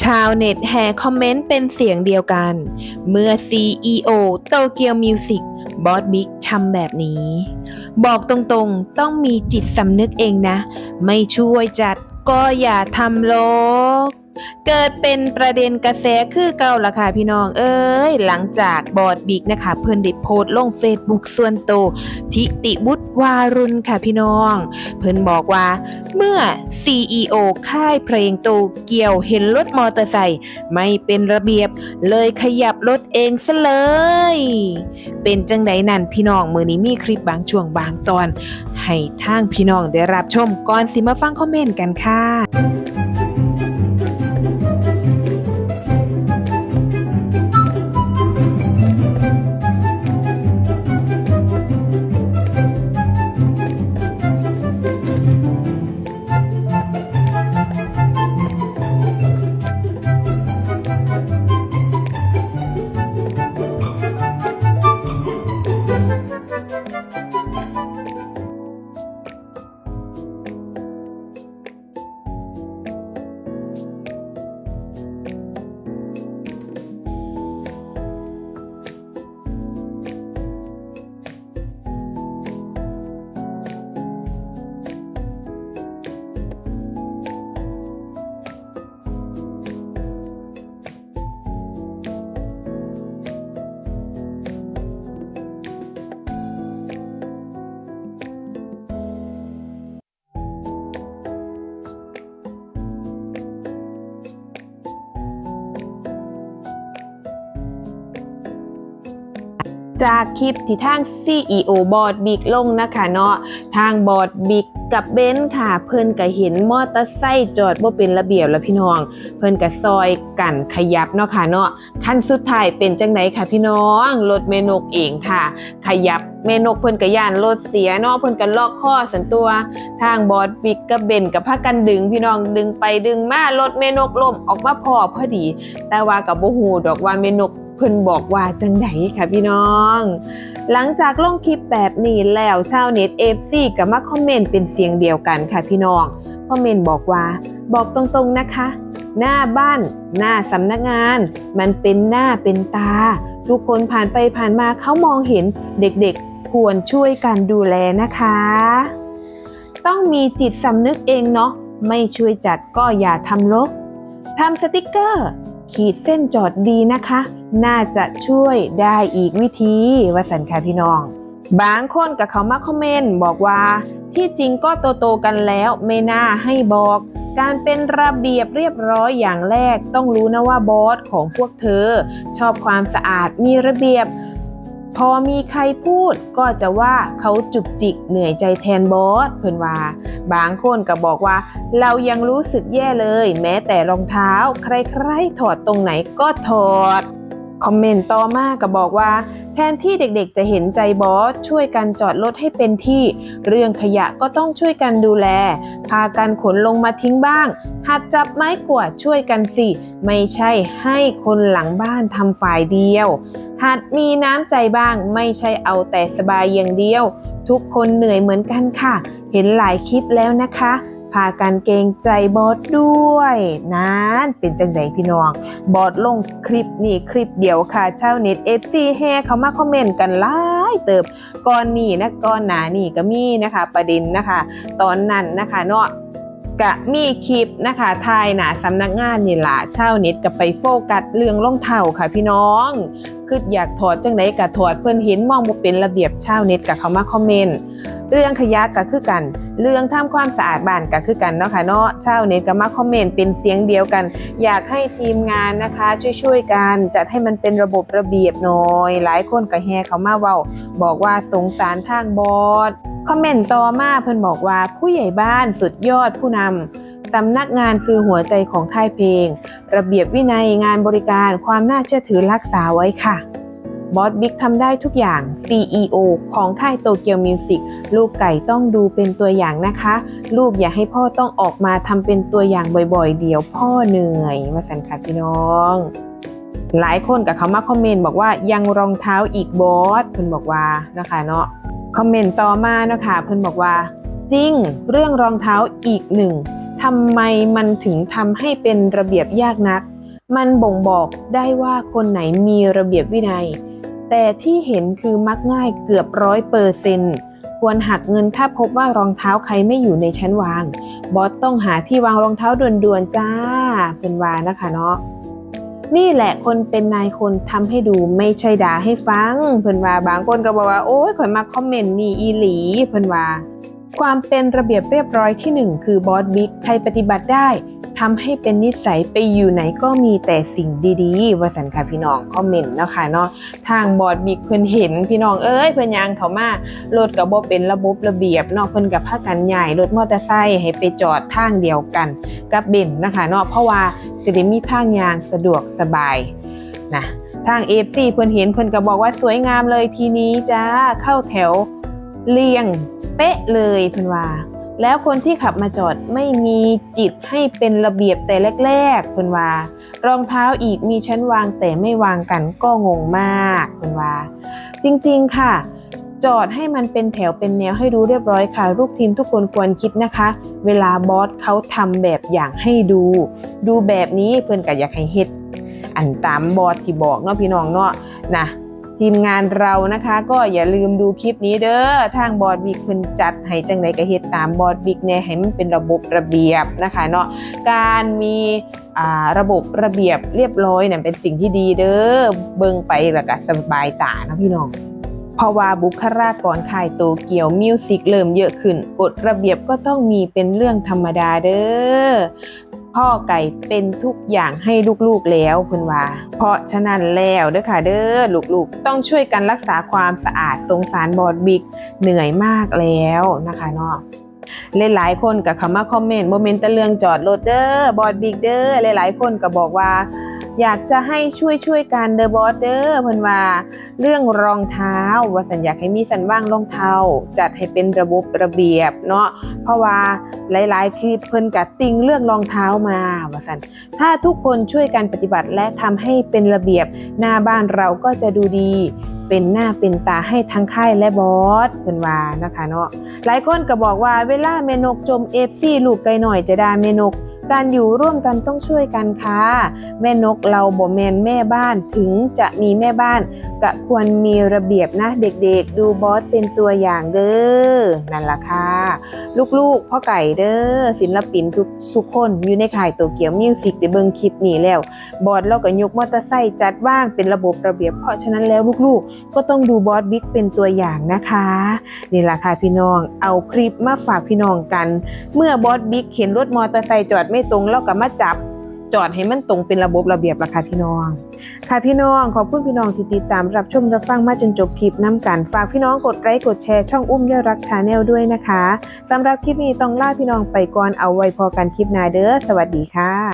ชาวเน็ตแห่คอมเมนต์เป็นเสียงเดียวกัน เมื่อ CEO โตเกียวมิวสิกบอสบิ๊กทำแบบนี้ บอกตรงๆต้องมีจิตสำนึกเองนะ ไม่ช่วยจัดก็อย่าทำโลก เกิดเป็นประเด็นกระแสคือเก่าละค่ะพี่น้อง เอ้ย หลังจากบอดบิกนะคะ เพิ่นได้โพสต์ลงเฟซบุ๊กส่วนโตวทิติบุตรวารุณค่ะพี่น้อง เพิ่นบอกว่า เมื่อ CEO ค่ายเพลงโตเกียวเห็นรถมอเตอร์ไซค์ไม่เป็นระเบียบ เลยขยับรถเองซะเลย เป็นจังไดนั่นพี่น้องมือนี้มีคลิปบางช่วงบางตอน ให้ทางพี่น้องได้รับชมก่อนสิมาฟังคอมเมนต์กันค่ะ จากคลิปที่ทาง CEO บอร์ดบิ๊กลงนะคะเนาะทางบอร์ดบิ๊กกับเบนซ์ค่ะ เพิ่นก็เห็นมอเตอร์ไซค์จอดบ่เป็นระเบียบแล้วพี่น้อง เพิ่นก็ซอยกันขยับเนาะค่ะเนาะขั้นสุดท้ายเป็นจังไดค่ะพี่น้องรถเมนกเองค่ะ ขยับเมนกเพิ่นก็ย่านรถเสียเนาะเพิ่นก็ล็อกข้อสันตัว ทางบอร์ดบิ๊กกับเบนกับพากันดึงพี่น้องดึงไปดึงมารถเมนกล่มออกมาพอพอดี แต่ว่ากับบ่ฮู้ดอกว่าเมนก พิ่นบอกว่าจังไดค่ะพี่น้อง หลังจากลงคลิปแบบนี้แล้วชาวเน็ต FC ก็มาคอมเมนต์เป็นเสียงเดียวกันค่ะพี่น้อง คอมเมนต์บอกว่า บอกตรงๆนะคะ หน้าบ้าน หน้าสำนักงาน มันเป็นหน้าเป็นตา ทุกคนผ่านไปผ่านมาเขามองเห็นเด็กๆ ควรช่วยกันดูแลนะคะ ต้องมีจิตสำนึกเองเนาะไม่ช่วยจัดก็อย่าทำลกทำสติกเกอร์ ขีดเส้นจอดดีนะคะ น่าจะช่วยได้อีกวิธีว่าสันค่ะพี่น้อง บางคนกับเขามาคอมเมนต์บอกว่า ที่จริงก็โตโตกันแล้วไม่น่าให้บอก การเป็นระเบียบเรียบร้อยอย่างแรก ต้องรู้นะว่าบอสของพวกเธอ ชอบความสะอาดมีระเบียบ พอมีใครพูดก็จะว่าเขาจุกจิกเหนื่อยใจแทนบอสเพิ่นว่า บางคนก็บอกว่า เรายังรู้สึกแย่เลย แม้แต่รองเท้า ใครๆถอดตรงไหนก็ถอดคอมเมนต์ต่อมาก็บอกว่า แทนที่เด็กๆจะเห็นใจบอสช่วยกันจอดรถให้เป็นที่ เรื่องขยะก็ต้องช่วยกันดูแล พากันขนลงมาทิ้งบ้าง หัดจับไม้กวาดช่วยกันสิ ไม่ใช่ให้คนหลังบ้านทำฝ่ายเดียว หัดมีน้ำใจบ้างไม่ใช่เอาแต่สบายอย่างเดียว ทุกคนเหนื่อยเหมือนกันค่ะ เห็นหลายคลิปแล้วนะคะพากันเกงใจบอสด้วยนั้นเป็นจังไดพี่น้อง บอสลงคลิปนี่คลิปเดียวค่ะชาวเน็ต FC แฮเขามาคอมเมนต์กันหลายเติบก่อนนี่นะก่อนหนานี่ก็มีนะคะประเด็นนะคะ ตอนนั้นนะคะเนาะ กะมีคลิปนะคะทายหนาสำนักงานนี่ล่ะชาน็ตก็ไปโฟกัสเรื่องรองเท้าค่ะพี่น้องคืออยากถอดจังไดก็ถอดเพิ่อนเห็นมองบ่เป็นระเบียบเช่าเน็ตก็เขามาคอมเมนต์เรื่องขยะก็คือกัน เรื่องทำความสะอาดบ้านก็คือกันเนาะค่ะเนาะเช่าเน็ตก็มาคอมเมนต์เป็นเสียงเดียวกัน อยากให้ทีมงานนะคะ ช่วยๆกันจัดให้มันเป็นระบบระเบียบหน่อย หลายคนก็แฮเขามาเว้า บอกว่าสงสารทางบอส คอมเมนต์ต่อมาเพิ่นบอกว่าผู้ใหญ่บ้านสุดยอดผู้นำสำนักงานคือหัวใจของค่ายเพลง ระเบียบวินัยงานบริการความน่าเชื่อถือรักษาไว้ค่ะบอสบิ๊กทำได้ทุกอย่าง CEO ของค่ายโตเกียวมิวสิกลูกไก่ต้องดูเป็นตัวอย่างนะคะ ลูกอย่าให้พ่อต้องออกมาทำเป็นตัวอย่างบ่อยๆ เดี๋ยวพ่อเหนื่อยมาสันค่ะพี่น้อง หลายคนกับเขามาคอมเมนต์บอกว่ายังรองเท้าอีกบอสเพิ่นบอกว่านะคะเนาะ คอมเมนต์ต่อมาเนาะคะเพิ่อนบอกว่า จริงเรื่องรองเท้าอีกหนึ่งทำไมมันถึงทำให้เป็นระเบียบยากนัก มันบ่งบอกได้ว่าคนไหนมีระเบียบวินัย แต่ที่เห็นคือมักง่ายเกือบร้อยเปอร์เซนควรหักเงินถ้าพบว่ารองเท้าใครไม่อยู่ในชั้นวาง บอสต้องหาที่วางรองเท้าด่วนๆจ้าเป็นวานะคะเนาะ นี่แหละคนเป็นนายคนทำให้ดูไม่ใช่ด่าให้ฟัง เพิ่นว่าบางคนก็บอกว่าโอ้ยข่อยมาคอมเมนต์นี่อีหลี เพิ่นว่า ความเป็นระเบียบเรียบร้อยที่หนึ่งคือบอสบิ๊กใครปฏิบัติได้ทำให้เป็นนิสัยไปอยู่ไหนก็มีแต่สิ่งดีๆว่าสันค่ะพี่น้องคอมเมนต์เนาะค่ะเนาะทางบอสบิ๊กเพิ่นเห็นพี่น้องเอ้ยเพิ่นยางเขามารถก็บ่เป็นระบบระเบียบเนาะเพิ่นกับพากันใหญ่รถมอเตอร์ไซค์ให้ไปจอดทางเดียวกันกับเบนนะคะเนาะเพราะว่า สิได้มีทางยางสะดวกสบายนะทาง FC เพิ่อนเห็นเพิ่อนก็บอกว่าสวยงามเลยทีนี้จ้าเข้าแถวเรียงเป๊ะเลยเพิ่อนว่า แล้วคนที่ขับมาจอดไม่มีจิตให้เป็นระเบียบแต่แรก ๆ เพิ่อนว่า รองเท้าอีกมีชั้นวางแต่ไม่วางกันก็งงมาก เพิ่อนว่า จริงๆค่ะ จอดให้มันเป็นแถวเป็นแนวให้ดูเรียบร้อยค่ะ ลูกทีมทุกคนควรคิดนะคะ เวลาบอสเขาทำแบบอย่างให้ดู ดูแบบนี้เพื่อนก็อยากให้เฮ็ด อันตามบอสที่บอกเนาะพี่น้องเนาะนะทีมงานเรานะคะ ก็อย่าลืมดูคลิปนี้เด้อทางบอสบิ๊กเพิ่นจัดให้จังไดก็เฮ็ดตามบอสบิ๊กแน่ให้มันเป็นระบบระเบียบนะคะเนาะการมีอ่าระบบระเบียบเรียบร้อยเนี่ยเป็นสิ่งที่ดีเด้อเบิ่งไปแล้วก็สบายตาเนาะพี่น้อง ราะว่าบุคลากรค่ายโตเกียวมิวสิกเริ่มเยอะขึ้นกฎระเบียบก็ต้องมีเป็นเรื่องธรรมดาเด้อพ่อไก่เป็นทุกอย่างให้ลูกๆแล้วคุณว่า เพราะฉะนั้นแล้วเด้อค่ะเด้อลูกๆ ต้องช่วยกันรักษาความสะอาดสงสารบอดบิ๊กเหนื่อยมากแล้วนะคะเนาะหลายๆคนกับคำว่าคอมเมนต์โมเมนต์ต่เรื่องจอดรถเด้อบอดบิ๊กเด้อหลายๆคนก็บอกว่า อยากจะให้ช่วยช่วยกันเดอะบอสเด้อเพิ่นว่า เรื่องรองเท้าว่าสัญญาให้มีสันว่างรองเท้า จัดให้เป็นระบบระเบียบเนาะเพราะว่าหลายๆคลิปเพิ่นกัดติงเรื่องรองเท้ามาว่าสันถ้าทุกคนช่วยกันปฏิบัติและทำให้เป็นระเบียบหน้าบ้านเราก็จะดูดี เป็นหน้าเป็นตาให้ทั้งค่ายและบอสเพิ่นว่านะคะเนาะหลายคนก็บอกว่าเวลาเมนกจมเอฟซีลูกไกลหน่อยจะด่าเมนก การอยู่ร่วมกันต้องช่วยกันค่ะ แม่นกเราบ่แมนแม่บ้านถึงจะมีแม่บ้านก็ควรมีระเบียบนะเด็กๆ ดูบอสเป็นตัวอย่างเด้อนั่นล่ะค่ะลูกๆพ่อไก่เด้อศิลปินทุกทุกคนอยู่ในค่ายโตเกียวมิวสิกได้เบิ่งคลิปนี้แล้ว บอสเราก็ยกมอเตอร์ไซค์จัดว่างเป็นระบบระเบียบเพราะฉะนั้นแล้วลูกๆ ก็ต้องดูบอสบิ๊กเป็นตัวอย่างนะคะนี่ล่ะค่ะพี่น้องเอาคลิปมาฝากพี่น้องกัน เมื่อบอสบิ๊กเห็นรถมอเตอร์ไซค์จอดไม่ตรงแล้วก็มาจับจอดให้มันตรงเป็นระบบระเบียบราคาพี่น้อง ค่ะพี่น้องขอบคุณพี่น้องที่ติดตามรับชมรับฟังมาจนจบคลิปน้ำกันฝากพี่น้องกดไลค์กดแชร์ช่องอุ้มยอดรักชาแนลด้วยนะคะสำหรับคลิปนี้ต้องลาพี่น้องไปก่อนเอาไว้พอกันคลิปหน้าเด้อสวัสดีค่ะ